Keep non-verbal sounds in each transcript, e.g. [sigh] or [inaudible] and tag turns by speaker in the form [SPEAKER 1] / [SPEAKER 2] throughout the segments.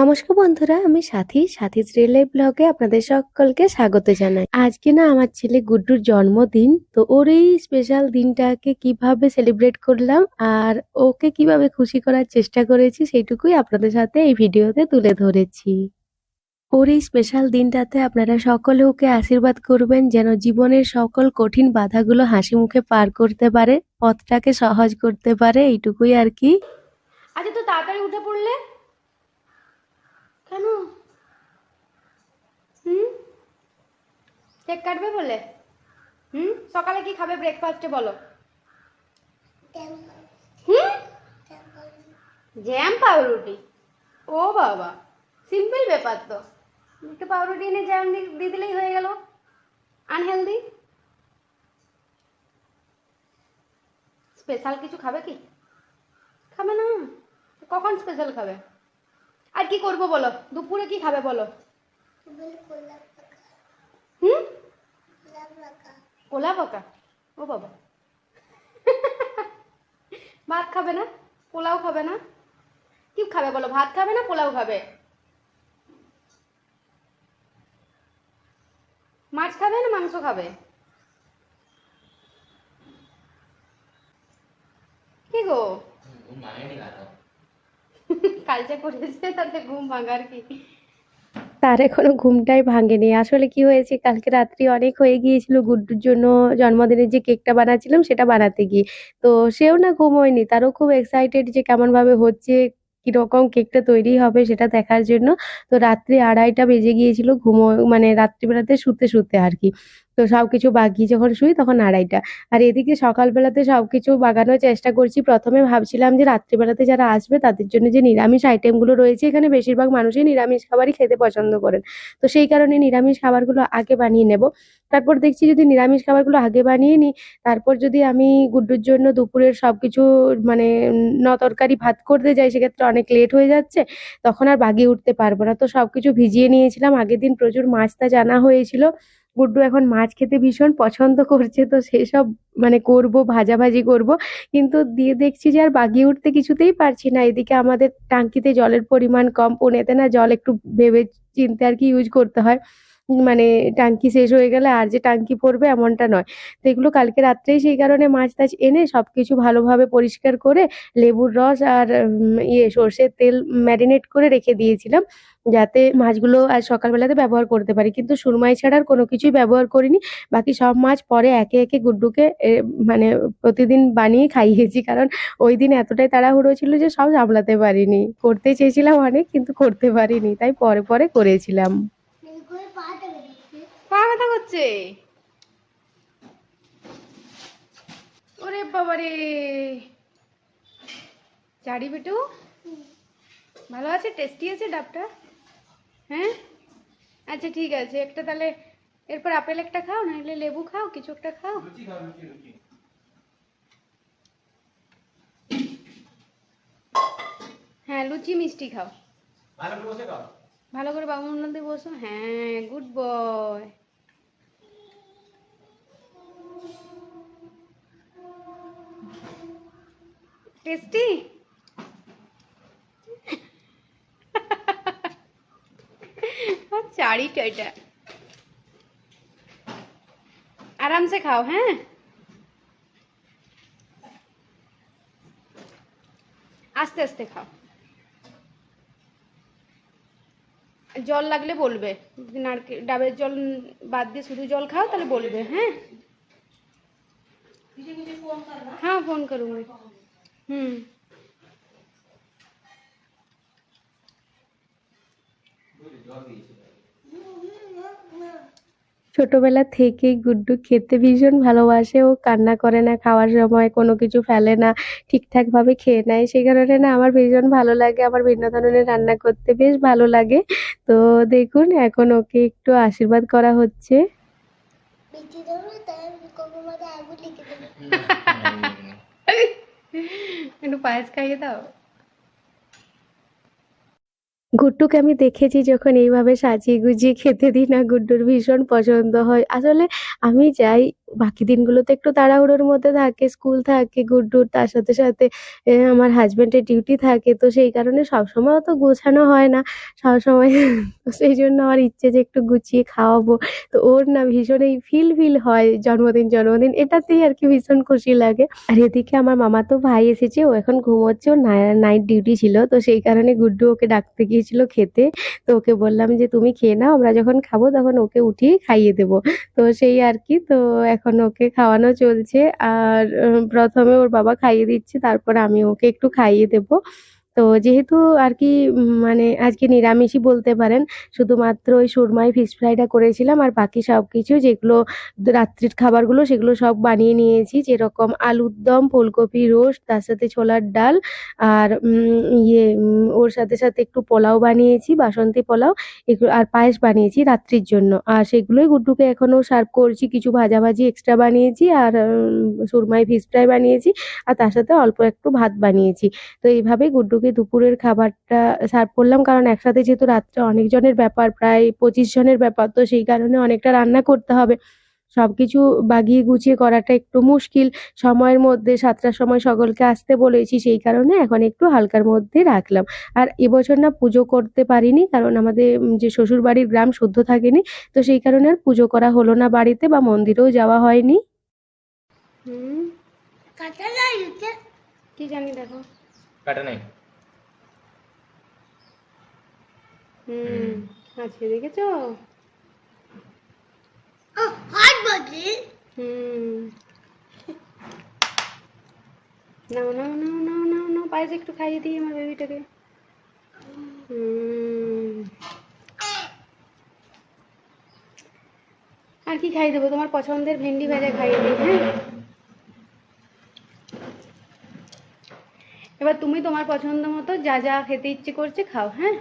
[SPEAKER 1] নমস্কার বন্ধুরা, আমি সাথী সাথী রিয়েল ব্লগে আপনাদের সকলকে স্বাগত জানাই। আজকে না আমার ছেলে গুড্ডুর জন্মদিন, তো ওর এই স্পেশাল দিনটাকে কীভাবে সেলিব্রেট করলাম আর ওকে কীভাবে খুশি করার চেষ্টা করেছি সেইটুকুই আপনাদের সাথে এই ভিডিওতে তুলে ধরেছি। ওর এই স্পেশাল দিনটাতে আপনারা সকলে ওকে আশীর্বাদ করবেন যেন জীবনের সকল কঠিন বাধাগুলো হাসি মুখে পার করতে পারে, পথটাকে সহজ করতে পারে, এইটুকুই আর কি।
[SPEAKER 2] আচ্ছা তো তাড়াতাড়ি উঠে পড়লে? কেন? হুম? কেক কাটবে বলে? হুম? সকালে কি খাবে ব্রেকফাস্টে বলো? হুম? জ্যাম পাউরুটি। ও বাবা সিম্পল ব্যাপার তো। একটু পাউরুটি এনে জ্যাম দিয়ে দিলেই হয়ে গেল। আনহেলদি স্পেশাল কিছু খাবে কি? খাবে না। কখন স্পেশাল খাবে? আর কি করব বলো? দুপুরে কি খাবে বলো? হুম? কোলা পাকা। ও বাবা। ভাত খাবে না? পোলাও খাবে না? কি খাবে বলো? ভাত খাবে না পোলাও খাবে? মাছ খাবে না মাংস খাবে? কি গো? কালচে করেছে তাতে ঘুম ভাঙার কি?
[SPEAKER 1] তার এখনও ঘুমটাই ভাঙেনি। আসলে কি হয়েছে, কালকে রাত্রি অনেক হয়ে গিয়েছিল গুড্ডুর জন্য। জন্মদিনের যে কেকটা বানাচ্ছিলাম, সেটা বানাতে গিয়ে। তো সেও না ঘুম হয়নি, তারও খুব এক্সাইটেড যে কেমন ভাবে হচ্ছে, কীরকম কেকটা তৈরি হবে সেটা দেখার জন্য। তো রাত্রি আড়াইটা বেজে গিয়েছিল, ঘুমো মানে রাত্রিবেলাতে শুতে শুতে আর কি। তো সবকিছু বাগিয়ে যখন শুই তখন আড়াইটা। আর এদিকে সকালবেলাতে সবকিছু বাগানোর চেষ্টা করছি। প্রথমে ভাবছিলাম যে রাত্রিবেলাতে যারা আসবে তাদের জন্য যে নিরামিষ আইটেমগুলো রয়েছে, এখানে বেশিরভাগ মানুষই নিরামিষ খাবারই খেতে পছন্দ করেন। তো সেই কারণে নিরামিষ খাবারগুলো আগে বানিয়ে নেব। তারপর দেখছি যদি নিরামিষ খাবারগুলো আগে বানিয়ে নিই, তারপর যদি আমি গুড্ডুর জন্য দুপুরের সবকিছু মানে ন তরকারি ভাত করতে যাই, সেক্ষেত্রে অনেক লেট হয়ে যাচ্ছে, তখন আর বাগিয়ে উঠতে পারব না। তো সবকিছু ভিজিয়ে নিয়েছিলাম। আগের দিন প্রচুর মাছ তা জানা হয়েছিল। গুড্ডু এখন মাছ খেতে ভীষণ পছন্দ করছে, তো সেসব মানে করব, ভাজাভাজি করব। কিন্তু দিয়ে দেখছি যে আর বাগিয়ে উঠতে কিছুতেই পারছি না। এদিকে আমাদের টাঙ্কিতে জলের পরিমাণ কম, পুনেতে না জল একটু ভেবে চিন্তে আর কি ইউজ করতে হয়। মানে টাঙ্কি শেষ হয়ে গেলে আর যে টাঙ্কি পড়বে এমনটা নয়। তো এগুলো কালকে রাত্রেই সেই কারণে মাছ টাছ এনে সব কিছু ভালোভাবে পরিষ্কার করে লেবুর রস আর ইয়ে সর্ষের তেল ম্যারিনেট করে রেখে দিয়েছিলাম যাতে মাছগুলো আর সকালবেলাতে ব্যবহার করতে পারি। কিন্তু সুরমাই ছাড়া আর কোনো কিছুই ব্যবহার করিনি। বাকি সব মাছ পরে একে একে গুড্ডুকে মানে প্রতিদিন বানিয়ে খাইয়েছি। কারণ ওই দিন এতটাই তাড়াহুড়ো ছিল যে সব সামলাতে পারিনি। করতে চেয়েছিলাম অনেক, কিন্তু করতে পারিনি। তাই পরে পরে করেছিলাম।
[SPEAKER 2] পা ব্যথা করছে? ওরে বাবারে। চারি বেটু? ভালো আছে? টেস্টি আছে ডাবটা? হ্যাঁ? আচ্ছা ঠিক আছে। একটা তাহলে এরপর আপেল একটা খাও না হলে লেবু খাও কিছু একটা খাও। হ্যাঁ লুচি মিষ্টি খাও।
[SPEAKER 3] ভালো করে বসে খাও।
[SPEAKER 2] ভালো করে বাবু মন্ডল দিয়ে বসো। হ্যাঁ গুড বয়। টেস্টি চারিটা এটা आराम से खाओ हैं আস্তে আস্তে খাও জল লাগলে বলবে নারকেল ডাবের জল বাদ দিয়ে শুধু জল খাও তাহলে বলবে হ্যাঁ हाँ फोन करूँगी হুম।
[SPEAKER 1] ছোটবেলা থেকেই গুড্ডু খেতে ভীষণ ভালোবাসে ও কান্না করে না খাওয়ার সময় কোনো কিছু ফেলে না ঠিকঠাকভাবে খেয়ে নেয়। সেই কারণে না আমার ভীষণ ভালো লাগে আমার ভিন্ন ধরনের রান্না করতে বেশ ভালো লাগে। তো দেখুন এখন ওকে একটু আশীর্বাদ করা হচ্ছে। [laughs] [laughs]
[SPEAKER 4] বেঁচে দেবো তাই আমি কবে মাঝে আগুন লিখে দেবো
[SPEAKER 2] একটু পায়েস খাইয়ে দাও
[SPEAKER 1] গুড্ডুকে আমি দেখেছি যখন এইভাবে সাজিয়ে গুজিয়ে খেতে দিই না, গুড্ডুর ভীষণ পছন্দ হয়। আসলে আমি যাই, বাকি দিনগুলোতে একটু তাড়াহুড়োর মধ্যে থাকে, স্কুল থাকে, গুড্ডুর তার সাথে সাথে আমার হাজব্যান্ডের ডিউটি থাকে, তো সেই কারণে সবসময় অত গোছানো হয় না। সবসময় [laughs] সেই জন্য আমার ইচ্ছে যে একটু গুছিয়ে খাওয়াবো। তো ওর না ভীষণ এই ফিল ফিল হয় জন্মদিন জন্মদিন, এটাতেই আর কি ভীষণ খুশি লাগে। আর এদিকে আমার মামা তো ভাই এসেছে, ও এখন ঘুমোচ্ছে, ওর নাইট ডিউটি ছিল, তো সেই কারণে গুড্ডু ওকে ডাকতে গিয়েছিল খেতে। তো ওকে বললাম যে, তুমি খেয়ে নাও, আমরা যখন খাব তখন ওকে উঠিয়ে খাইয়ে দেব। তো সেই আর কি, তো এখন ওকে খাওয়ানো চলছে। আর প্রথমে ওর বাবা খাইয়ে দিচ্ছে, তারপর আমি ওকে একটু খাইয়ে দেবো। তো যেহেতু আর কি মানে আজকে নিরামিষই বলতে পারেন শুধুমাত্র ওই সুরমাই ফিশ ফ্রাইটা করেছিলাম আর বাকি সব কিছু যেগুলো রাত্রির খাবারগুলো সেগুলো সব বানিয়ে নিয়েছি, যেরকম আলুর দম, ফুলকপি রোস্ট, তার সাথে ছোলার ডাল আর ইয়ে ওর সাথে সাথে একটু পোলাও বানিয়েছি, বাসন্তী পোলাও এগুলো আর পায়েস বানিয়েছি রাত্রির জন্য। আর সেগুলোই গুড্ডুকে এখনও সার্ভ করছি, কিছু ভাজাভাজি এক্সট্রা বানিয়েছি আর সুরমাই ফিশ ফ্রাই বানিয়েছি আর তার সাথে অল্প একটু ভাত বানিয়েছি। তো এইভাবেই গুড্ডুকে দুপুরের খাবারটা সার্ভ করলাম। কারণ একসাথে যেহেতু রাত্রে অনেকজনের ব্যাপার প্রায় পঁচিশ জনের ব্যাপার তো সেই কারণে অনেকটা রান্না করতে হবে। সব কিছু বাগিয়ে গুছিয়ে করাটা একটু মুশকিল। সময়ের মধ্যে সাতটার সময় সকলকে আসতে বলেছি সেই কারণে এখন একটু হালকার মধ্যে রাখলাম। আর এবছর না পুজো করতে পারিনি কারণ আমাদের যে শ্বশুর বাড়ির গ্রাম শুদ্ধ থাকেনি তো সেই কারণে আর পুজো করা হলো না বাড়িতে বা মন্দিরেও যাওয়া হয়নি।
[SPEAKER 2] হুম।
[SPEAKER 4] কাটা লাগিয়েছে
[SPEAKER 2] কি জানি দেখো।
[SPEAKER 3] কাটা নাই?
[SPEAKER 2] হুম আছে দেখেছ?
[SPEAKER 4] ও হাত বাজে
[SPEAKER 2] হুম। নাও নাও নাও নাও নাও নাও পায়েস একটু খাইয়ে দিই আমার বেবিটাকে আর কি খাইয়ে দেবো? তোমার পছন্দের ভেন্ডি ভাজা খাইয়ে দিই হ্যাঁ? এবার তুমি তোমার পছন্দ মতো যা যা খেতে ইচ্ছে করছে খাও হ্যাঁ?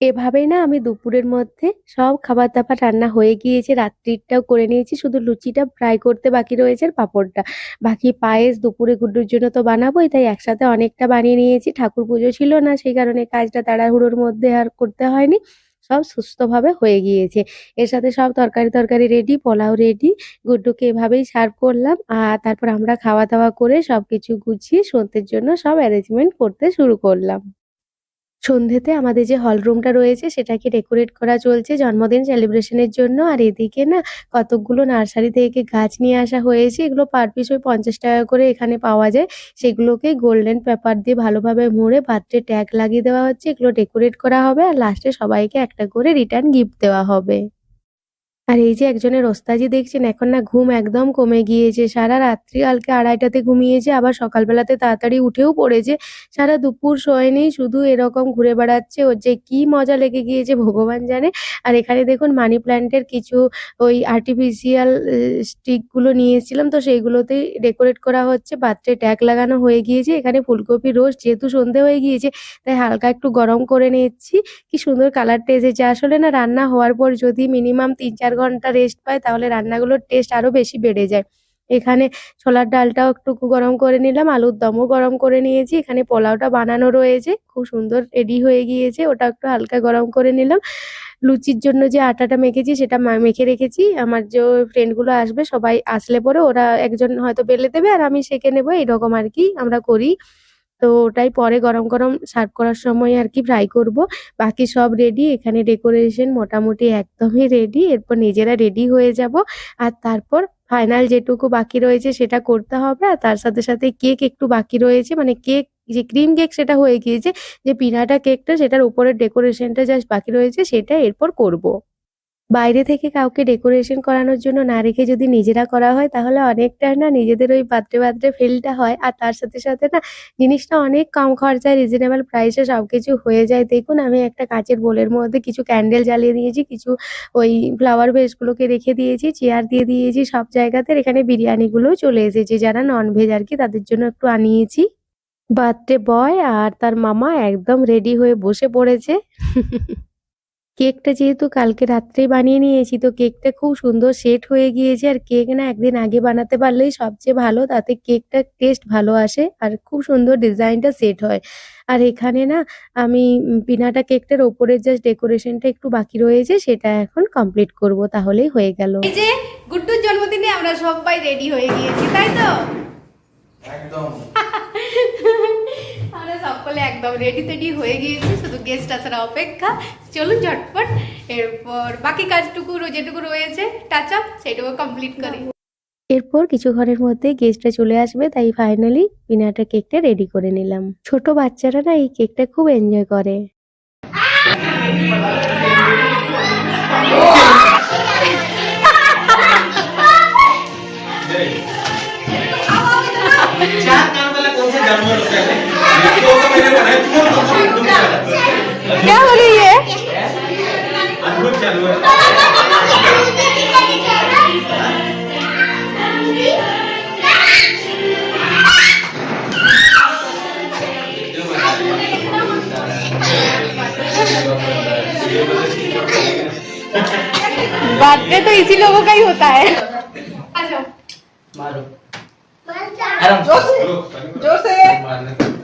[SPEAKER 1] এভাবেই না আমি দুপুরের মধ্যে সব খাবার দাবার রান্না হয়ে গিয়েছে, রাত্রিরটাও করে নিয়েছি। শুধু লুচিটা ফ্রাই করতে বাকি রয়েছে আর পাঁপড়টা। বাকি পায়েস দুপুরে গুড্ডুর জন্য তো বানাবোই তাই একসাথে অনেকটা বানিয়ে নিয়েছি। ঠাকুর পুজো ছিল না, সেই কারণে কাজটা তাড়াহুড়োর মধ্যে আর করতে হয়নি। সব সুস্থভাবে হয়ে গিয়েছে। এর সাথে সব তরকারি তরকারি রেডি পোলাও রেডি গুড্ডুকে এভাবেই সার্ভ করলাম। আর তারপর আমরা খাওয়া দাওয়া করে সবকিছু গুছিয়ে সন্ধ্যের জন্য সব অ্যারেঞ্জমেন্ট করতে শুরু করলাম। সন্ধ্যেতে আমাদের যে হল রুমটা রয়েছে, সেটাকে ডেকোরেট করা চলছে জন্মদিন সেলিব্রেশনের জন্য। আর এদিকে না, কতকগুলো নার্সারি থেকে গাছ নিয়ে আসা হয়েছে। এগুলো পার পিস ওই পঞ্চাশ টাকা করে এখানে পাওয়া যায়। সেগুলোকে গোল্ডেন পেপার দিয়ে ভালোভাবে মুড়ে, পাত্রে ট্যাগ লাগিয়ে দেওয়া হচ্ছে। এগুলো ডেকোরেট করা হবে। আর লাস্টে সবাইকে একটা করে রিটার্ন গিফট দেওয়া হবে। আর এই যে একজনের ওস্তাজি দেখছেন, এখন না ঘুম একদম কমে গিয়েছে। সারা রাত্রি কালকে আড়াইটাতে ঘুমিয়েছে, আবার সকালবেলাতে তাড়াতাড়ি উঠেও পড়েছে। সারা দুপুর শোয়নি শুধু এরকম ঘুরে বেড়াচ্ছে। ওর যে কি মজা লেগে গিয়েছে, ভগবান জানে। আর এখানে দেখুন মানি প্ল্যান্টের কিছু ওই আর্টিফিশিয়াল স্টিকগুলো নিয়ে এসেছিলাম। তো সেইগুলোতেই ডেকোরেট করা হচ্ছে। পাত্রে ট্যাগ লাগানো হয়ে গিয়েছে। এখানে ফুলকপি রোস্ট যেহেতু সন্ধে হয়ে গিয়েছে, তাই হালকা একটু গরম করে নিচ্ছি। কি সুন্দর কালারটা এসেছে। আসলে না রান্না হওয়ার পর যদি মিনিমাম তিন চার ঘণ্টা রেস্ট পায়, তাহলে রান্নাগুলোর টেস্ট আরও বেশি বেড়ে যায়। এখানে ছোলার ডালটাও একটু গরম করে নিলাম, আলুর দমও গরম করে নিয়েছি। এখানে পোলাওটা বানানো রয়েছে, খুব সুন্দর রেডি হয়ে গিয়েছে। ওটা একটু হালকা গরম করে নিলাম। লুচির জন্য যে আটাটা মেখেছি, সেটা মেখে রেখেছি। আমার যে ফ্রেন্ডগুলো আসবে, সবাই আসলে পরে ওরা একজন হয়তো বেলে দেবে, আর আমি সেঁকে নেব এরকম আর কি আমরা করি। তো ওটাই পরে গরম গরম সার্ভ করার সময় আর কি ফ্রাই করব। বাকি সব রেডি এখানে ডেকোরেশন মোটামুটি একদমই রেডি এরপর নিজেরা রেডি হয়ে যাব। আর তারপর ফাইনাল যেটুকু বাকি রয়েছে সেটা করতে হবে। আর তার সাথে সাথে কেক একটু বাকি রয়েছে মানে কেক যে ক্রিম কেক সেটা হয়ে গিয়েছে, যে পিনাটা কেকটা সেটার উপরের ডেকোরেশনটা জাস্ট বাকি রয়েছে সেটা এরপর করব। বাইরে থেকে কাউকে ডেকোরেশন করানোর জন্য না রেখে যদি নিজেরা করা হয়, তাহলে অনেকটা না নিজেদের ওই পাত্রে পাত্রে ফিলটা হয়। আর তার সাথে সাথে না জিনিসটা অনেক কম খরচায় রিজনেবল প্রাইসে সবকিছু হয়ে যায়। দেখুন, আমি একটা কাঁচের বোলের মধ্যে কিছু ক্যান্ডেল জ্বালিয়ে দিয়েছি, কিছু ওই ফ্লাওয়ার ভেসগুলোকে রেখে দিয়েছি চেয়ার দিয়ে দিয়েছি, সব জায়গাতে এখানে বিরিয়ানিগুলোও চলে এসেছে। যারা ননভেজ আর কি, তাদের জন্য একটু আনিয়েছি। বার্থডে বয় আর তার মামা একদম রেডি হয়ে বসে পড়েছে। কেকটা যেহেতু কালকে রাত্রেই বানিয়ে নিয়েছি, তো কেকটা খুব সুন্দর সেট হয়ে গিয়েছে। আর কেক না একদিন আগে বানাতে পারলেই সবচেয়ে ভালো, তাতে কেকটার টেস্ট ভালো আসে আর খুব সুন্দর ডিজাইনটা সেট হয়। আর এখানে না আমি পিনাটা কেকটার ওপরের জাস্ট ডেকোরেশনটা একটু বাকি রয়েছে, সেটা এখন কমপ্লিট করব, তাহলেই হয়ে গেল।
[SPEAKER 2] এই যে, গুড্ডুর জন্মদিনে আমরা সবাই রেডি হয়ে গিয়েছি, তাই তো?
[SPEAKER 3] একদম।
[SPEAKER 2] আমরা সকলে একদম রেডি টেডি হয়ে গিয়েছি শুধু গেস্ট আসার অপেক্ষা। চলুন ঝটপট এরপর বাকি কাজটুকু যেটুকু রয়েছে টাচ আপ সেটুকু কমপ্লিট করি।
[SPEAKER 1] এরপর কিছু ঘরের মধ্যে গেস্টরা চলে আসবে তাই ফাইনালি পিনাটা কেকটা রেডি করে নিলাম। ছোট বাচ্চারা না এই কেকটা খুব এনজয় করে। [laughs]
[SPEAKER 3] जानवर होता है ये? तो तो मेरे को है तुम तो तुम
[SPEAKER 2] क्या हो रही है
[SPEAKER 3] अद्भुत जानवर
[SPEAKER 2] बर्थडे तो इसी लोगों का ही होता है।
[SPEAKER 3] मारो।
[SPEAKER 2] Adam
[SPEAKER 3] Joseph. Joseph.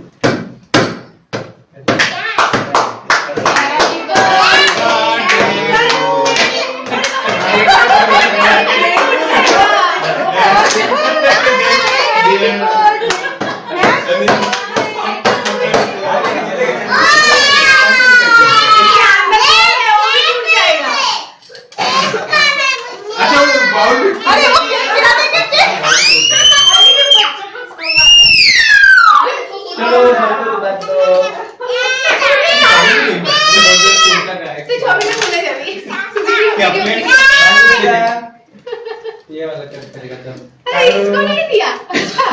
[SPEAKER 3] ये वाला क्या करेगा तुम
[SPEAKER 2] अरे इसको नहीं दिया अच्छा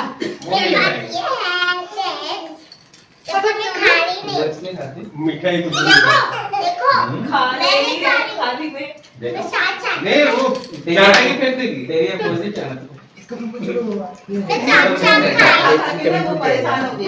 [SPEAKER 3] वो नहीं खाएगा मिठाई कुछ देखो
[SPEAKER 4] देखो
[SPEAKER 3] खा रही है शादी
[SPEAKER 4] में
[SPEAKER 3] देखो
[SPEAKER 4] साथ साथ
[SPEAKER 3] नहीं वो चाटा की फेंक देगी तेरी अपोजिट चाटा परेशान हो गई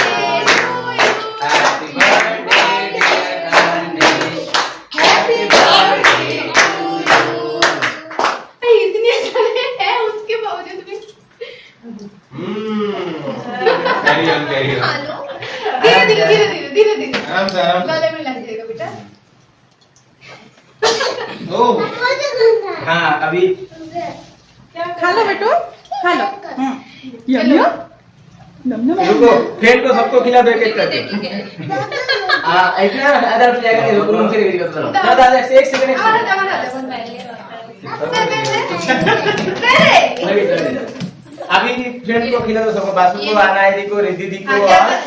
[SPEAKER 3] ऑन कैरी
[SPEAKER 2] धीरे धीरे धीरे धीरे धीरे धीरे
[SPEAKER 3] आराम से आराम
[SPEAKER 2] गले में लग जाएगा बेटा
[SPEAKER 3] ओह हाँ अभी
[SPEAKER 5] खा लो बेटो खा लो। यम यम नम नम
[SPEAKER 3] रुको फ्रेंड को सबको खिला दो एक एक करके हाँ ऐसे आधा जाएगा रुको मुँह से नहीं करो दादा दादा एक सेकंड एक सेकंड अभी। अभी फ्रेंड को खिला दो सबको बासु को आना है को रिद्धि को
[SPEAKER 2] हाँ थोड़ा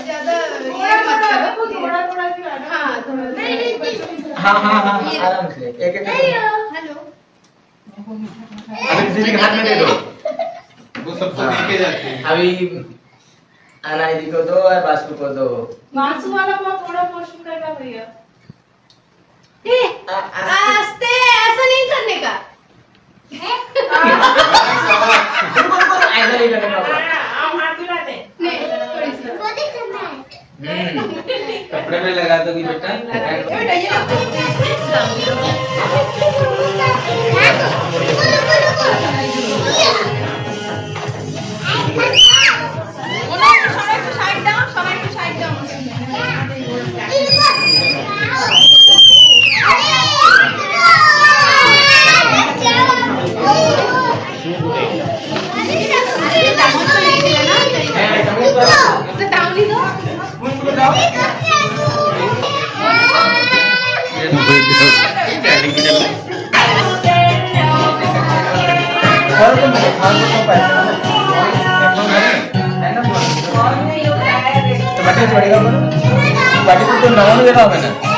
[SPEAKER 3] हाँ हाँ हाँ हाँ, आराम से एक एक
[SPEAKER 2] हेलो।
[SPEAKER 3] अभी किसी के हाथ में दे दो। वो सबको दे के जाते हैं। अभी आना है को दो और बासु को दो।
[SPEAKER 5] मासू वाला बहुत थोड़ा पोर्शन करेगा भैया।
[SPEAKER 2] ए, आस्ते ऐसा नहीं करने का।
[SPEAKER 3] कपड़े में लगा दोगी बेटा
[SPEAKER 5] बेटा ये সবাই একটু সাইড দাও সবাই একটু সাইড দাও
[SPEAKER 3] হবে না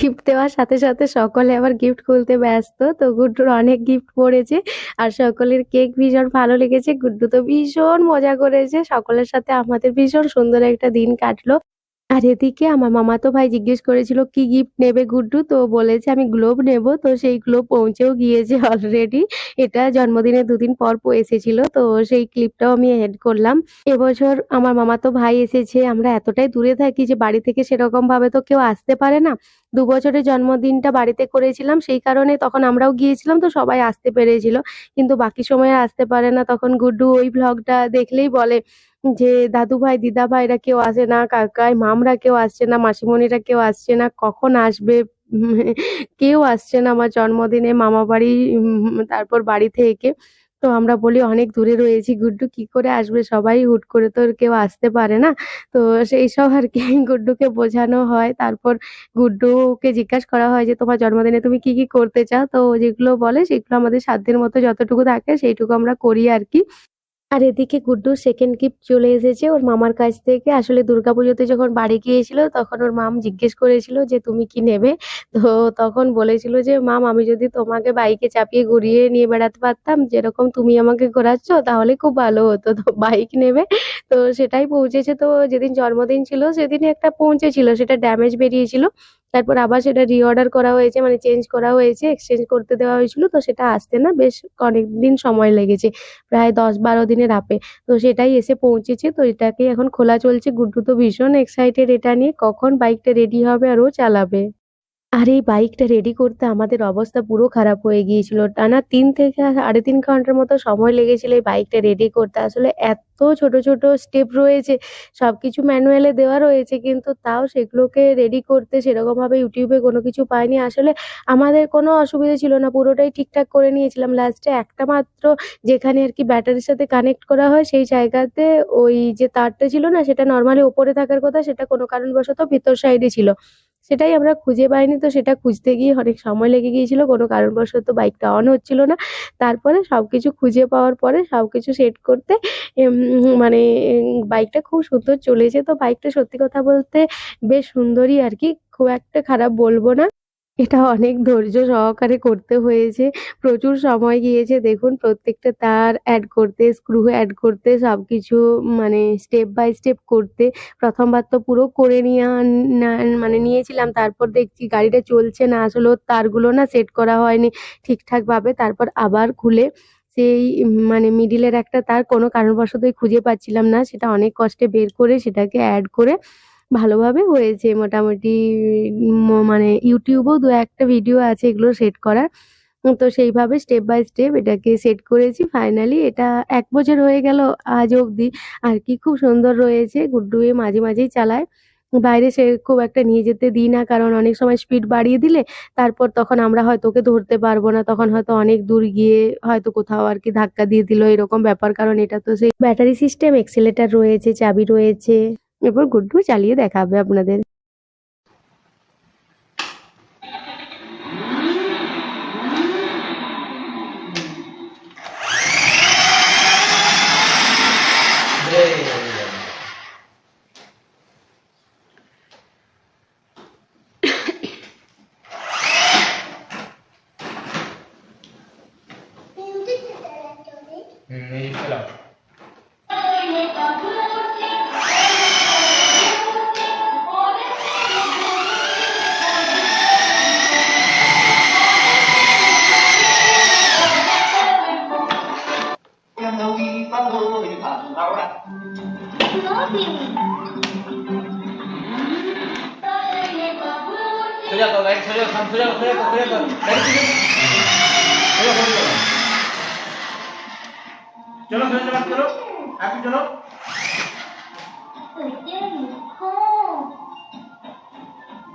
[SPEAKER 1] গিফট দেওয়ার সাথে সাথে সকলে আবার গিফট খুলতে ব্যস্ত। তো গুড্ডুর অনেক গিফট পড়েছে আর সকলের কেক ভীষণ ভালো লেগেছে। গুড্ডু তো ভীষণ মজা করেছে। সকলের সাথে আমাদের ভীষণ সুন্দর একটা দিন কাটলো। আর এদিকে আমার মামাতো ভাই জিজ্ঞেস করেছিল, কি গিফট নেবে গুড্ডু? তো বলেছে, আমি গ্লোব নেব। তো সেই গ্লোব পৌঁছেও গিয়েছে অলরেডি এটা জন্মদিনের দুদিন পর এসেছিল, তো সেই ক্লিপটাও আমি হেড করলাম। এবছর আমার মামাতো ভাই এসেছে, আমরা এতটাই দূরে থাকি যে বাড়ি থেকে সেরকম ভাবে তো কেউ আসতে পারে না। দু বছরের জন্মদিনটা বাড়িতে করেছিলাম, সেই কারণে তখন আমরাও গিয়েছিলাম, তো সবাই আসতে পেরেছিল। কিন্তু বাকি সময় আসতে পারে না, তখন গুড্ডু ওই ভ্লগটা দেখলেই বলে যে দাদু ভাই, দিদা ভাইরা কেউ আসে না, কাকাই, মামরা কেউ আসছে না, মাসিমণিরা কেউ আসছে না, কখন আসবে? কেউ আসছে না আমার জন্মদিনে, মামা বাড়ি তারপর বাড়ি থেকে। তো আমরা বলি, অনেক দূরে রয়েছি গুড্ডু, কি করে আসবে? সবাই হুট করে তো কেউ আসতে পারে না। তো সেই সব আর কি গুড্ডুকে বোঝানো হয়। তারপর গুড্ডুকে জিজ্ঞাসা করা হয় যে, তোমার জন্মদিনে তুমি কি কি করতে চাও? তো যেগুলো বলে, সেগুলো আমাদের সাধ্যের মতো যতটুকু থাকে, সেইটুকু আমরা করি আর কি। আর এদিকে গুড্ডু সেকেন্ড গিফট চলে এসেছে ওর মামার কাছ থেকে। আসলে দুর্গাপুজোতে যখন বাড়ি গিয়েছিল, তখন ওর মাম জিজ্ঞেস করেছিল যে, তুমি কি নেবে? তো তখন বলেছিল যে, মাম, আমি যদি তোমাকে বাইকে চাপিয়ে ঘুরিয়ে নিয়ে বেড়াতে পারতাম, যেরকম তুমি আমাকে ঘোরাচ্ছ, তাহলে খুব ভালো হতো। তো বাইক নেবে। তো সেটাই পৌঁছেছে। তো যেদিন জন্মদিন ছিল সেদিনই একটা পৌঁছেছিল, সেটা ড্যামেজ বেরিয়েছিল। তারপর আবার সেটা রিঅর্ডার করা হয়েছে মানে চেঞ্জ করা হয়েছে এক্সচেঞ্জ করতে দেওয়া হয়েছিল, তো সেটা আসতে না বেশ অনেক দিন সময় লেগেছে, প্রায় দশ বারো দিনের আপে, তো সেটাই এসে পৌঁছেছে, তো এটাকে এখন খোলা চলছে। গুড্ডু তো ভীষণ এক্সাইটেড এটা নিয়ে, কখন বাইকটা রেডি হবে আর ও চালাবে। আর এই বাইকটা রেডি করতে আমাদের অবস্থা পুরো খারাপ হয়ে গিয়েছিল। টানা তিন থেকে সাড়ে তিন ঘণ্টার মতো সময় লেগেছিল এই বাইকটা রেডি করতে। আসলে এত ছোট ছোট স্টেপ রয়েছে, সবকিছু ম্যানুয়ালে দেওয়া রয়েছে, কিন্তু তাও সেগুলোকে রেডি করতে সেরকমভাবে ইউটিউবে কোনো কিছু পাইনি। আসলে আমাদের কোনো অসুবিধা ছিল না, পুরোটাই ঠিকঠাক করে নিয়েছিলাম। লাস্টে একটা মাত্র যেখানে আর কি ব্যাটারির সাথে কানেক্ট করা হয়, সেই জায়গাতে ওই যে তারটা ছিল না, সেটা নর্মালি ওপরে থাকার কথা, সেটা কোনো কারণবশত ভিতর সাইডে ছিল। সেটাই আমরা খুঁজে পাইনি। তো সেটা খুঁজতে গিয়ে অনেক সময় লেগে গিয়েছিল। কোনো কারণবশত বাইকটা অন হচ্ছিল না। তারপরে সব কিছু খুঁজে পাওয়ার পরে সব কিছু সেট করতে মানে বাইকটা খুব সুন্দর চলেছে। তো বাইকটা সত্যি কথা বলতে বেশ সুন্দরই আর কি। খুব একটা খারাপ বলব না। এটা অনেক ধৈর্য সহকারে করতে হয়েছে। প্রচুর সময় গিয়েছে, দেখুন প্রত্যেকটা তার অ্যাড করতে স্ক্রু অ্যাড করতে সব কিছু মানে স্টেপ বাই স্টেপ করতে। প্রথমবার তো পুরো করে নিয়ে মানে নিয়েছিলাম, তারপর দেখছি গাড়িটা চলছে না, আসলে তারগুলো না সেট করা হয়নি ঠিকঠাকভাবে তারপর আবার খুলে সেই মানে মিডিলের একটা তার কোনো কারণবশতই খুঁজে পাচ্ছিলাম না, সেটা অনেক কষ্টে বের করে সেটাকে অ্যাড করে ভালোভাবে হয়েছে মোটামুটি মানে ইউটিউবেও দু একটা ভিডিও আছে এগুলো সেট করার। তো সেইভাবে স্টেপ বাই স্টেপ এটাকে সেট করেছি। ফাইনালি এটা এক বছর হয়ে গেল আজ অবধি। আর কি খুব সুন্দর রয়েছে। গুড্ডু এ মাঝে মাঝেই চালায়। বাইরে সে খুব একটা নিয়ে যেতে দিই না, কারণ অনেক সময় স্পিড বাড়িয়ে দিলে তারপর তখন আমরা হয়তো ওকে ধরতে পারব না। তখন হয়তো অনেক দূর গিয়ে হয়তো কোথাও আর কি ধাক্কা দিয়ে দিল এরকম ব্যাপার। কারণ এটা তো সেই ব্যাটারি সিস্টেম এক্সেলেটার রয়েছে, চাবি রয়েছে। এরপর গুড্ডু চালিয়ে দেখাবে আপনাদের।
[SPEAKER 3] 睡觉狗，来睡觉，躺睡觉，睡觉狗，睡觉狗，来睡觉，睡觉狗，चलो चलो चलो चलो आप चलो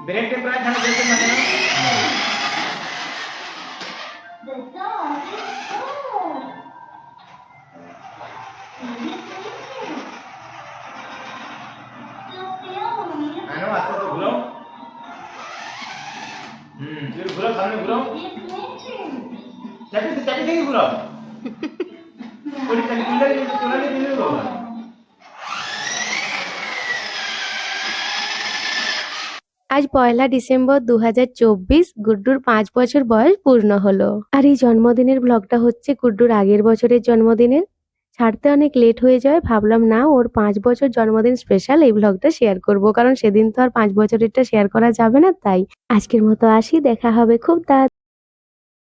[SPEAKER 3] ब्रेक के प्राइस खाना ब्रेक के खाना The dog is cold.
[SPEAKER 1] আজ পয়লা ডিসেম্বর দু হাজার চব্বিশ, গুড্ডুর পাঁচ বছর বয়স পূর্ণ হলো। আর এই জন্মদিনের ব্লগটা হচ্ছে গুড্ডুর আগের বছরের জন্মদিনের। ছাড়তে অনেক লেট হয়ে যায়। ভাবলাম, না, ওর পাঁচ বছর জন্মদিন স্পেশাল এই ব্লগটা শেয়ার করব। কারণ সেদিন তো আর পাঁচ বছরেরটা শেয়ার করা যাবে না, তাই আজকের মতো আসি। দেখা হবে খুব তাড়াতাড়ি।